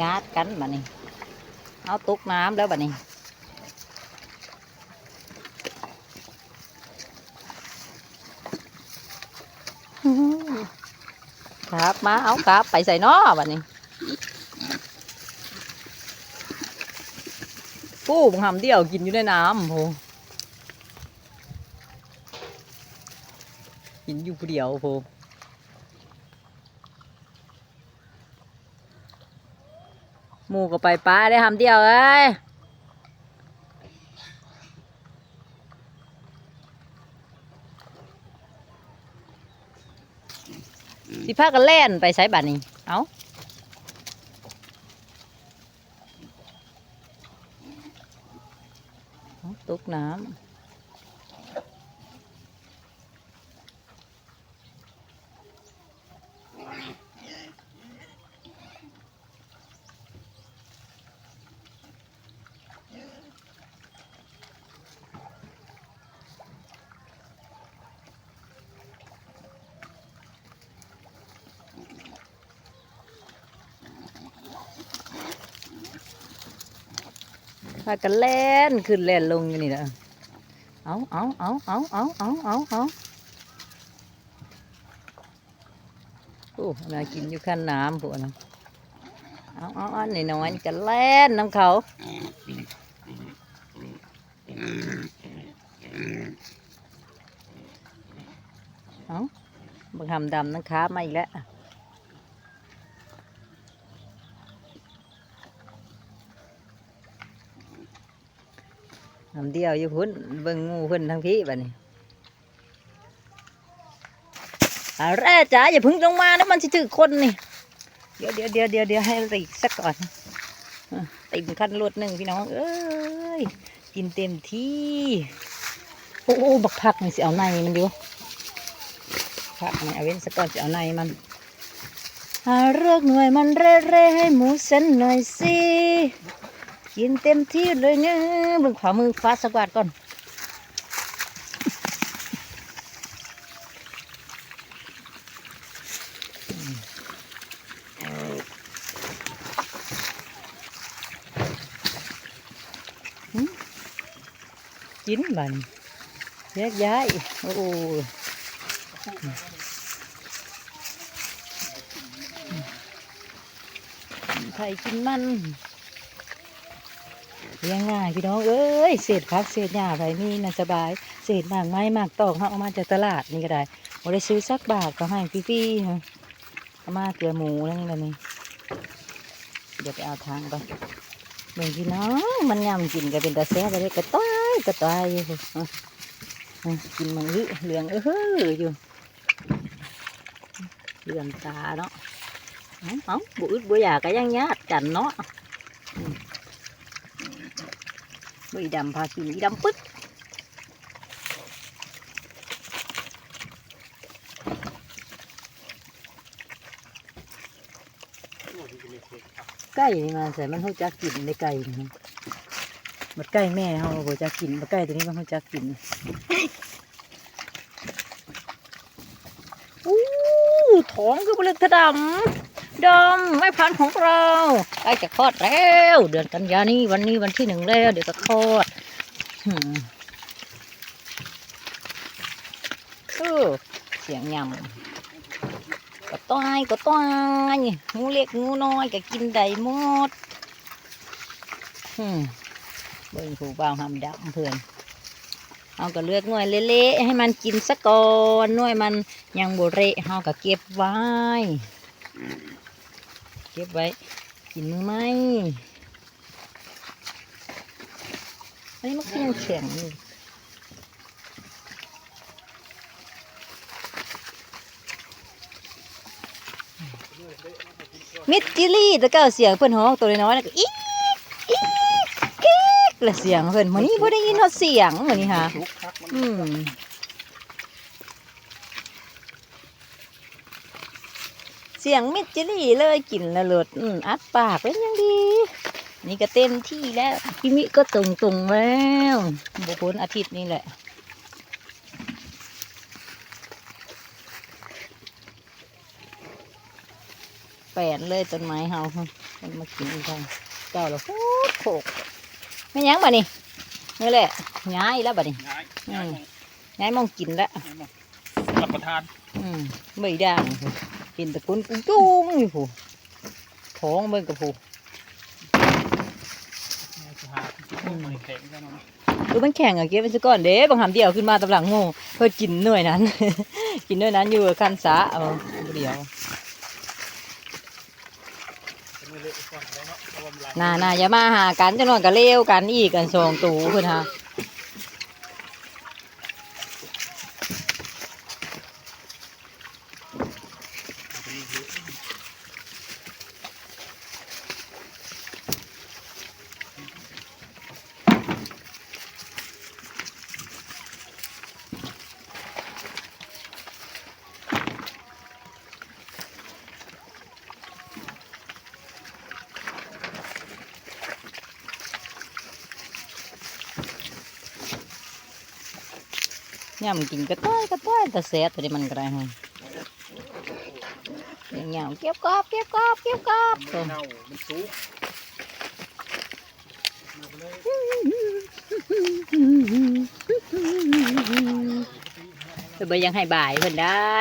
ญาติกันบัดนี้เอาตุกน้ำแล้วบัดนี้ครับมาเอาครับไปใส่นอบัดนี้ปูบังหำเดี่ยวกินอยู่ในน้ำโหกินอยู่เดียวโห หมูก็ไปป้าได้หำเดียวเอ้ยสิพากันแล่นไปใช้บัดนี้เอาเอาตกน้ำากันแล่นขึ้นแล่นลงอยู่นี่แหละเอาเอาเอาเอาเอาเอาเอาเอาโอ้นากินอยู่ขั้นน้ำพวกนะเอาเอาอันนี้น้อยๆกันแล่นน้ำเขาเอาบังคำดำนังค้ามาอีกแล้ว ทำเดียวอยู่พุ่นเบิ่งงูพิ่นทางพี่บัดนี้อาแร่จ๋าอย่าพึ่งลงมานะมันสิถือคนนี่ เดี๋ยวเดี๋ยวเดี๋ยวเดี๋ยวเดี๋ยวให้รีสักก่อนติ่มขั้นรวดหนึ่งพี่น้องเอ้ยกินเต็มที่ โอ้บักผักนี่สิเอาในมันอยู่ผักนี่เอาเว้นสักก่อนสิเอาในมันหาเลือกหน่วยมันเร่เร่ให้หมูเส้นหน่อยสิ กินเต็มที่เลยเนี่ยบึงขวามือฟ้าสกวาดก่อน chín mình giác giái ôi thầy มัน เลี้ยงง่ายพี่น้องเอ้ยเศษพักเศษหญ้าไปนี่น่ะสบายเศษหมากไม้หมากตอกเขาเอามาจากตลาดนี่ก็ได้บ่ได้ซื้อสักบาทก็ให้ฟรีๆฮะเอามาเกลือหมูนั่นแหละนี่เดี๋ยวไปเอาทางไปเบิ่งพี่น้องมันยำกินก็เป็นตาแซ่บไปเลยกระต้อยกระต้อยอยู่กินมังลึเหลืองเออออยู่เหลืองตาเนาะเอาเอาบุอึดบุอยากก็ยังญาติกันเนาะ อืมบุอีดำพากินอีดำปึ๊ดไก่นี่มาใส่มันเขาจะกินในไก่นี่บัดไก่แม่เขาบ่จะกินบัดไก่ตัวนี้มันเขาจะกินอู้ท้องคือบริกระดำ ดำไม่พันของเราใกล้จะคลอดแล้ว เดือนกันยานี้วันนี้วันที่หนึ่งแล้ว เดี๋ยวจะคลอดเออเสียงยำก็ต้อยก็ต้อยงูเล็กงูน้อยก็กินได้หมดเบิ่งผู้บ่าวหำดำเพื่อนเอาก็เลือกหน่วยเละๆให้มันกินสะก่อนหน่วยมันยังบเระเฮาก็เก็บไว้ เก็บไว้ กินมือไหมอันนี้มันก็ยังแข็งอยู่มิดจิลี่ตะเก้าเสียงเพื่อนห้องตัวน้อยๆนะก็อีอีเกอีกละเสียงเพื่อนวันนี้พ่ได้ยินเขาเสียงวันนี้ค่ะอืม เสียงมิดจิลี่เลยกินและเลิศอืมอัดปากเป็นยังดี นี่ก็เต็มที่แล้วพี่มิก็ตรงตรงๆแล้วบุพ้นอาทิตย์นี้แหละแปดเลยต้นไม้เฮามันมากินอีกทางเจ้าละโคตรโขกไม่ยั้งบ่นี่นี่แหละย้ายแล้วบ่นี่ย้ายอืย้ายมมองย้ายมองกินแล้วย้ายมองรับประทาน อืมไม่ด่างกินแตะกุนกุ้งจุ้งอยู่ผู้ท้องเบิ่งกับผู้ย้ายสิหาที่มันแข็งกันเนาะดูมันแข่งอะเก็บไว้ซะก่อนเด้บางหามเดียวขึ้นมาตำหลังโง่เพื่อกินหน่วยนั้น กินหน่วยนั้นอยู่กับคันสาเอาเดียวเป็นมือเละก่อนได้เนาะเพราะว่ามันหลายน่าน่าอย่ามาหากันจังหน่อยก็เลวกันอีกกันสองตูเพิ่นฮะ ย่ำกินกระต้อยกระต้อยแต่แซ่บตัวนี้มันก็ได้ฮะเงี้ยเก็บกอบเก็บกอบเก็บกอบมันเน่ามันสุกเอาไปยังให้บ่ายเพิ่นได้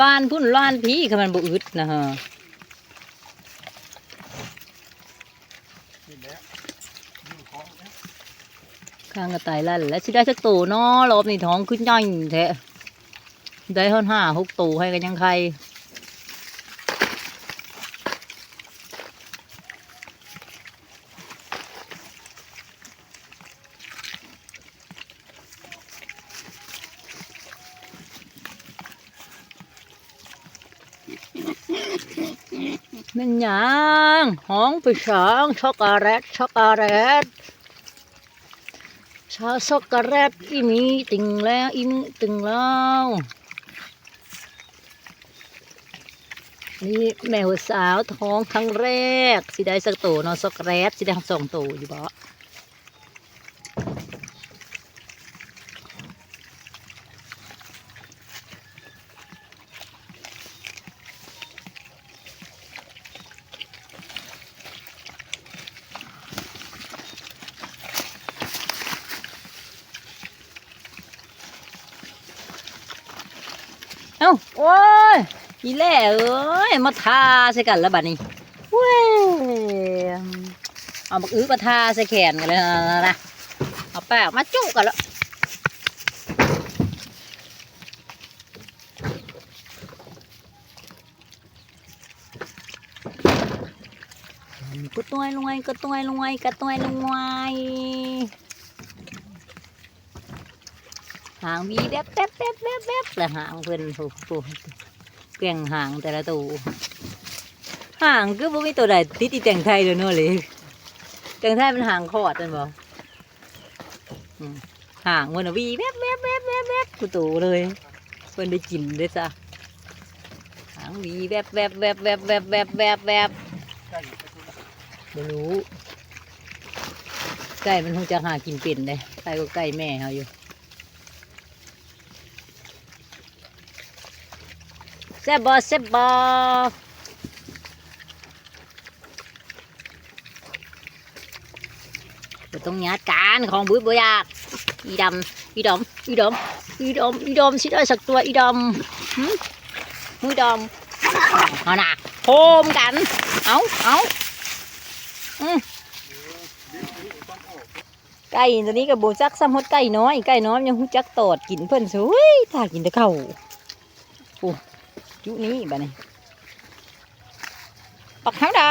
ล้านพุ่นล้านพี่คือมันบ่อึดนะฮะ นี่แหละอยู่ของนะ ข้างกระต่ายลั่นแล้วสิได้สักตัวเนาะรอบนี้ท้องขึ้นย่อยแท้ได้ห้อนห้าหกตัวให้กันยังใครมันยังห้องไปสองช็อกโกแลตช็อกโกแลต ชาช็อกโกแลตอีมีตึงแล้วอีมีติงแล้วนี่แมวสาวท้องครั้งแรกสิได้สักตัวเนาะช็อกโกแลตสิได้ทำสองตัวอยู่บ่ โอ้ยอีแล่เอ้ยมาทาใส่กันแล้วบัดนี้เว้ยเอาบักอื้อมาทาใส่แขนกันเลยนะเอาแป้งมาจุกันแล้วก็ตัวลงไงก็ตัวลงไงก็ตัวลงไง หางวีแวบแวบแวบแวบแวบแล้วหางเพิ่นผู้ผู้เกลี่ยงหางแต่ละตัวหางคือบ่มีตัวใดติดอีแต่งไทยเลยเนาะเลยแต่งไทยเป็นหางคอดนั่นบ่หางมันน่ะวีแวบแวบแวบแวบแวบกูตูเลยเพิ่นได้กินเด้อจ้ะหางวีแวบแวบแวบแวบแวบแวบแวบแวบไปทุกบ่รู้ไก่มันคงจะหากินเป็นเลยไก่ก็ไก่แม่เขาอยู่ แซ่บบ่แซ่บบ่บ่ต้องยัดการของบุ้ยบ่อยากอีดำอีดำอีดำอีดำอีดำสิได้สักตัวอีดำหึมึงดำเอาน่ะโฮมกัน เอาเอาอืมไก่ตัวนี้กับโบจักซ้ำฮดไก่น้อยไก่น้อยยังหูจักตอดกินเพิ่นสวยถ้ากินแต่ข้า ยุนี้บ้านี้ปักขาวด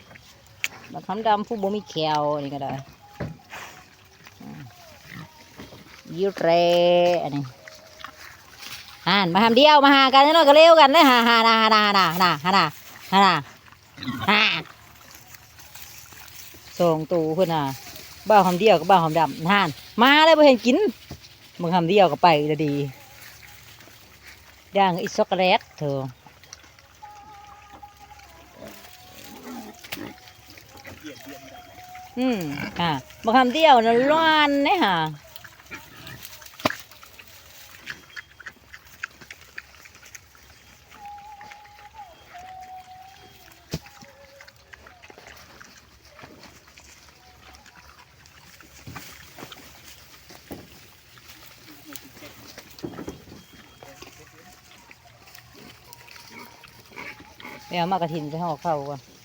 ำปักขาวดำผู้บ่มีแขวนี่ก็ได้อืมยูเรอันนี้อ่านมาทำเดียวมาหากันแล้วก็เร็วกันเลยหาหาหาหาหาหาหาหาหาหาหาส่งตูเพื่อนอะบ้าหอมเดียวกับบ้าหอมดำห่านมาแล้วบ่เห็นกินมึงทำเดียวก็ไปแล้วดี ย่างอีช็อกโกแลตเถอะอืมค่ะบางคำเดียวนะร้อนเนี่ยค่ะ เดี๋ยวเอามากระถินใส่ห่อเข้าก่อน